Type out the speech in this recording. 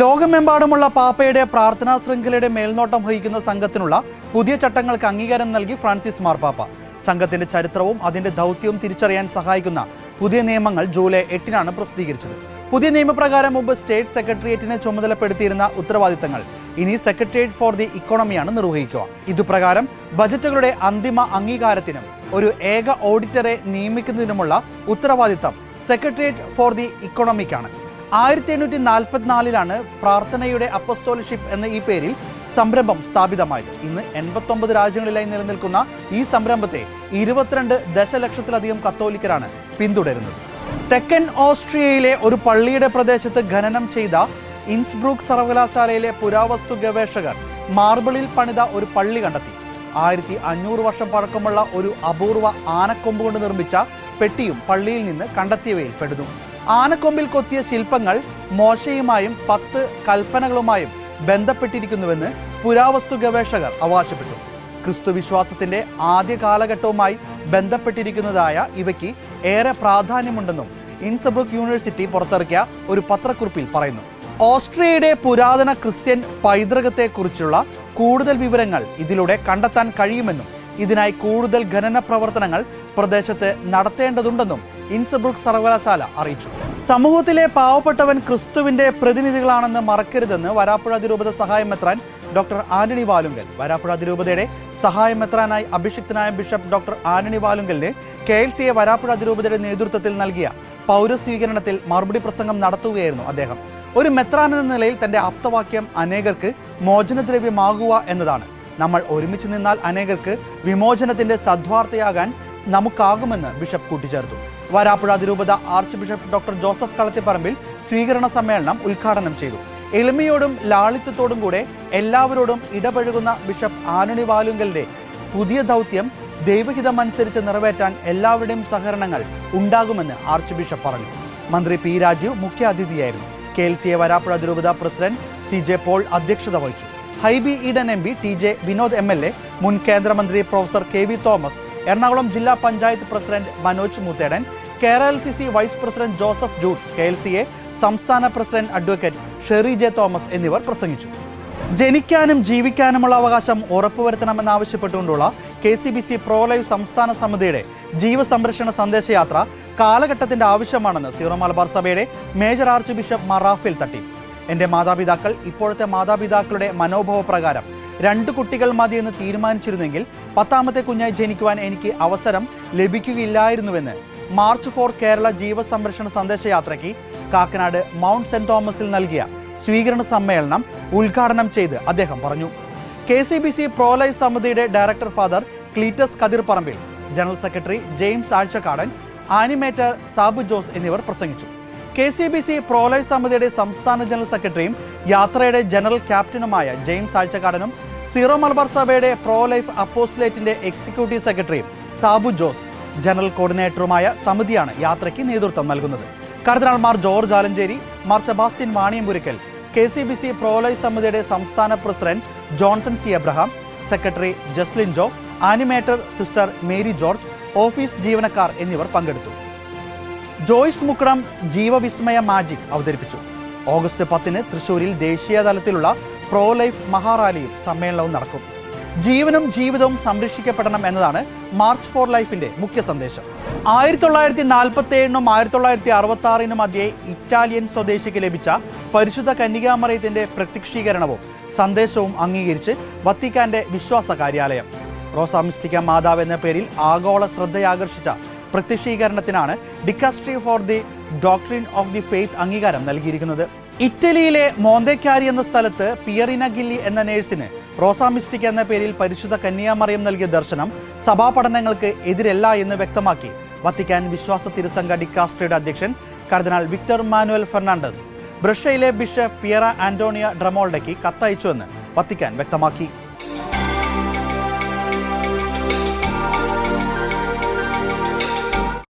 ലോകമെമ്പാടുമുള്ള പാപ്പയുടെ പ്രാർത്ഥനാ ശൃംഖലയുടെ മേൽനോട്ടം വഹിക്കുന്ന സംഘത്തിനുള്ള പുതിയ ചട്ടങ്ങൾക്ക് അംഗീകാരം നൽകി ഫ്രാൻസിസ് മാർപ്പാപ്പ സംഘത്തിന്റെ ചരിത്രവും അതിന്റെ ദൗത്യവും തിരിച്ചറിയാൻ സഹായിക്കുന്ന പുതിയ നിയമങ്ങൾ ജൂലൈ എട്ടിനാണ് പ്രസിദ്ധീകരിച്ചത്. പുതിയ നിയമപ്രകാരം മുമ്പ് സ്റ്റേറ്റ് സെക്രട്ടേറിയറ്റിനെ ചുമതലപ്പെടുത്തിയിരുന്ന ഉത്തരവാദിത്തങ്ങൾ ഇനി സെക്രട്ടേറിയറ്റ് ഫോർ ദി ഇക്കോണമിയാണ് നിർവഹിക്കുക. ഇതുപ്രകാരം ബജറ്റുകളുടെ അന്തിമ അംഗീകാരത്തിനും ഒരു ഏക ഓഡിറ്ററെ നിയമിക്കുന്നതിനുമുള്ള ഉത്തരവാദിത്തം സെക്രട്ടേറിയറ്റ് ഫോർ ദി ഇക്കോണമിക്കാണ്. ആയിരത്തി എണ്ണൂറ്റി നാൽപ്പത്തിനാലിലാണ് പ്രാർത്ഥനയുടെ അപ്പസ്തോലഷിപ്പ് എന്ന ഈ പേരിൽ സംരംഭം സ്ഥാപിതമായത്. ഇന്ന് എൺപത്തൊമ്പത് രാജ്യങ്ങളിലായി നിലനിൽക്കുന്ന ഈ സംരംഭത്തെ ഇരുപത്തിരണ്ട് ദശലക്ഷത്തിലധികം കത്തോലിക്കരാണ് പിന്തുടരുന്നത്. തെക്കൻ ഓസ്ട്രിയയിലെ ഒരു പള്ളിയുടെ പ്രദേശത്ത് ഖനനം ചെയ്ത ഇൻസ്ബ്രൂക്ക് സർവകലാശാലയിലെ പുരാവസ്തു ഗവേഷകർ മാർബിളിൽ പണിത ഒരു പള്ളി കണ്ടെത്തി. ആയിരത്തി അഞ്ഞൂറ് വർഷം പഴക്കമുള്ള ഒരു അപൂർവ ആനക്കൊമ്പ് കൊണ്ട് നിർമ്മിച്ച പെട്ടിയും പള്ളിയിൽ നിന്ന് കണ്ടെത്തിയവയിൽ പെടുന്നു. ആനക്കൊമ്പിൽ കൊത്തിയ ശില്പങ്ങൾ മോശയുമായും പത്ത് കൽപ്പനകളുമായും ബന്ധപ്പെട്ടിരിക്കുന്നുവെന്ന് പുരാവസ്തു ഗവേഷകർ അവകാശപ്പെട്ടു. ക്രിസ്തുവിശ്വാസത്തിന്റെ ആദ്യ കാലഘട്ടവുമായി ബന്ധപ്പെട്ടിരിക്കുന്നതായ ഇവയ്ക്ക് ഏറെ പ്രാധാന്യമുണ്ടെന്നും ഇൻസബ്രുക്ക് യൂണിവേഴ്സിറ്റി പുറത്തിറക്കിയ ഒരു പത്രക്കുറിപ്പിൽ പറയുന്നു. ഓസ്ട്രിയയുടെ പുരാതന ക്രിസ്ത്യൻ പൈതൃകത്തെക്കുറിച്ചുള്ള കൂടുതൽ വിവരങ്ങൾ ഇതിലൂടെ കണ്ടെത്താൻ കഴിയുമെന്നും ഇതിനായി കൂടുതൽ ഖനന പ്രവർത്തനങ്ങൾ പ്രദേശത്ത് നടത്തേണ്ടതുണ്ടെന്നും ഇൻസബ്രുക്ക് സർവകലാശാല അറിയിച്ചു. സമൂഹത്തിലെ പാവപ്പെട്ടവൻ ക്രിസ്തുവിന്റെ പ്രതിനിധികളാണെന്ന് മറക്കരുതെന്ന് വരാപ്പുഴ അതിരൂപത സഹായം എത്രാൻ ഡോക്ടർ ആന്റണി വാലുങ്കൽ. വരാപ്പുഴ അതിരൂപതയുടെ സഹായം എത്രാനായി അഭിഷിക്തനായ bishop doctor Antony വാലുങ്കലിന് K L C A Varappuzha അതിരൂപതയുടെ നേതൃത്വത്തിൽ നൽകിയ പൗരസ്വീകരണത്തിൽ മറുപടി പ്രസംഗം നടത്തുകയായിരുന്നു അദ്ദേഹം. ഒരു മെത്രാൻ എന്ന നിലയിൽ തന്റെ ആപ്തവാക്യം അനേകർക്ക് മോചനദ്രവ്യമാകുക എന്നതാണ് നമ്മൾ ഒരുമിച്ച് നിന്നാൽ അനേകർക്ക് വിമോചനത്തിന്റെ സദ്വാർത്തയാകാൻ നമുക്കാകുമെന്ന് ബിഷപ്പ് കൂട്ടിച്ചേർത്തു. വരാപ്പുഴ അതിരൂപത archbishop doctor Joseph Kalathiparambil സ്വീകരണ സമ്മേളനം ഉദ്ഘാടനം ചെയ്തു. എളിമയോടും ലാളിത്യത്തോടും കൂടെ എല്ലാവരോടും ഇടപഴകുന്ന ബിഷപ്പ് ആനണി വാലുങ്കലിന്റെ പുതിയ ദൗത്യം ദൈവഹിതം ദൈവഹിതമനുസരിച്ച് നിറവേറ്റാൻ എല്ലാവരുടെയും സഹകരണങ്ങൾ ഉണ്ടാകുമെന്ന് ആർച്ച് ബിഷപ്പ് പറഞ്ഞു. മന്ത്രി പി രാജീവ് മുഖ്യ അതിഥിയായിരുന്നു K L C A Varappuzha അതിരൂപത പ്രസിഡന്റ് സി ജെ പോൾ അധ്യക്ഷത വഹിച്ചു. Hibi Eden M P T J Vinod M L A മുൻ കേന്ദ്രമന്ത്രി professor K V Thomas Ernakulam ജില്ലാ panchayat president Manoj Muthedan Kerala C C vice president Joseph Jude K L C A സംസ്ഥാന president advocate Sherry J Thomas എന്നിവർ പ്രസംഗിച്ചു. ജനിക്കാനും ജീവിക്കാനുമുള്ള അവകാശം ഉറപ്പുവരുത്തണമെന്നാവശ്യപ്പെട്ടുകൊണ്ടുള്ള K C B C pro life സംസ്ഥാന സമിതിയുടെ ജീവസംരക്ഷണ സന്ദേശയാത്ര കാലഘട്ടത്തിന്റെ ആവശ്യമാണെന്ന് സീറോ മലബാർ സഭയുടെ മേജർ ആർച്ച് ബിഷപ്പ് മറാഫിൽ തട്ടി. എന്റെ മാതാപിതാക്കൾ ഇപ്പോഴത്തെ മാതാപിതാക്കളുടെ മനോഭാവ പ്രകാരം രണ്ട് കുട്ടികൾ മതി എന്ന് തീരുമാനിച്ചിരുന്നെങ്കിൽ പത്താമത്തെ കുഞ്ഞായി ജനിക്കുവാൻ എനിക്ക് അവസരം ലഭിക്കുകയില്ലായിരുന്നുവെന്ന് മാർച്ച് ഫോർ കേരള ജീവസംരക്ഷണ സന്ദേശയാത്രയ്ക്ക് കാക്കനാട് മൗണ്ട് സെന്റ് തോമസിൽ നൽകിയ സ്വീകരണ സമ്മേളനം ഉദ്ഘാടനം ചെയ്ത് അദ്ദേഹം പറഞ്ഞു. K C B C pro life സമിതിയുടെ director father Cletus Kathirparambil general secretary James Azhchakkadan animator Sabu Jose എന്നിവർ പ്രസംഗിച്ചു. K C B C pro life സമിതിയുടെ സംസ്ഥാന ജനറൽ സെക്രട്ടറിയും യാത്രയുടെ ജനറൽ ക്യാപ്റ്റനുമായ ജെയിംസ് ആഴ്ചക്കാടനും സീറോ മലബാർ സഭയുടെ പ്രോ ലൈഫ് അപ്പോസ്ലേറ്റിന്റെ എക്സിക്യൂട്ടീവ് സെക്രട്ടറിയും സാബു ജോസ് ജനറൽ കോർഡിനേറ്ററുമായ സമിതിയാണ് യാത്രയ്ക്ക് നേതൃത്വം നൽകുന്നത്. കർദിനാൾമാർ George Alencherry Mar Sebastian Vaniyapurackal K C B C pro life സമിതിയുടെ സംസ്ഥാന president Johnson C. Abraham secretary Jaslin Jo animator sister Mary George office ജീവനക്കാർ എന്നിവർ പങ്കെടുത്തു. ജോയ്സ് മുക്കടം ജീവവിസ്മയ മാജിക് അവതരിപ്പിച്ചു. ഓഗസ്റ്റ് പത്തിന് തൃശൂരിൽ ദേശീയ തലത്തിലുള്ള പ്രോ ലൈഫ് മഹാറാലിയും സമ്മേളനവും നടക്കും. ജീവനും ജീവിതവും സംരക്ഷിക്കപ്പെടണം എന്നതാണ് മാർച്ച് ഫോർ ലൈഫിന്റെ മുഖ്യ സന്ദേശം. ആയിരത്തി തൊള്ളായിരത്തി നാൽപ്പത്തി ഏഴിനും ആയിരത്തി തൊള്ളായിരത്തി അറുപത്തി ആറിനും മധ്യേ ഇറ്റാലിയൻ സ്വദേശിക്ക് ലഭിച്ച പരിശുദ്ധ കന്യകാമറയത്തിന്റെ പ്രത്യക്ഷീകരണവും സന്ദേശവും അംഗീകരിച്ച് വത്തിക്കാന്റെ വിശ്വാസ കാര്യാലയം. റോസാമിസ്റ്റിക്ക മാതാവ് എന്ന പേരിൽ ആഗോള ശ്രദ്ധയാകർഷിച്ച പ്രത്യക്ഷീകരണത്തിനാണ് dicastery for the doctrine of the faith അംഗീകാരം നൽകിയിരിക്കുന്നത്. ഇറ്റലിയിലെ മോന്തേക്കാരി എന്ന സ്ഥലത്ത് പിയറിന ഗില്ലി എന്ന നേഴ്സിന് റോസാമിസ്റ്റിക് എന്ന പേരിൽ പരിശുദ്ധ കന്യാമറിയം നൽകിയ ദർശനം സഭാ പഠനങ്ങൾക്ക് എതിരല്ല എന്ന് വ്യക്തമാക്കി വത്തിക്കാൻ വിശ്വാസ തിരുസംഘ ഡിക്കാസ്ട്രിയുടെ അധ്യക്ഷൻ കർദിനാൾ വിക്ടർ മാനുവൽ ഫെർണാണ്ടസ്. ബ്രഷയിലെ ബിഷപ്പ് പിയറ ആന്റോണിയ ഡ്രമോൾഡയ്ക്ക് കത്തയച്ചുവെന്ന് വത്തിക്കാൻ വ്യക്തമാക്കി.